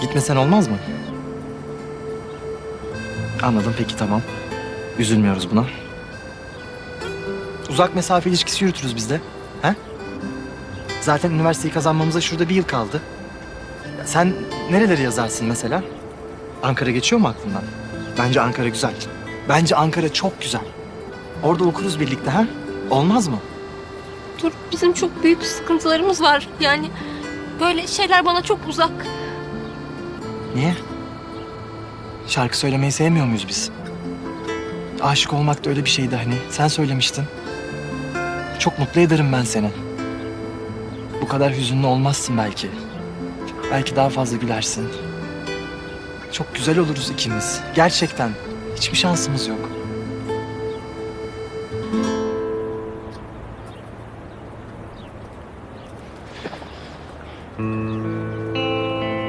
Gitmesen olmaz mı? Anladım peki tamam. Üzülmüyoruz buna. Uzak mesafe ilişkisi yürütürüz biz de. He? Zaten üniversiteyi kazanmamıza şurada bir yıl kaldı. Sen nereleri yazarsın mesela? Ankara geçiyor mu aklından? Bence Ankara güzel. Bence Ankara çok güzel. Orada okuruz birlikte ha? Olmaz mı? Dur bizim çok büyük sıkıntılarımız var. Yani böyle şeyler bana çok uzak. Niye? Şarkı söylemeyi sevmiyor muyuz biz? Aşık olmak da öyle bir şeydi hani. Sen söylemiştin. Çok mutlu ederim ben seni. Bu kadar hüzünlü olmazsın belki. Belki daha fazla gülersin. Çok güzel oluruz ikimiz. Gerçekten. Hiçbir şansımız yok. Hmm.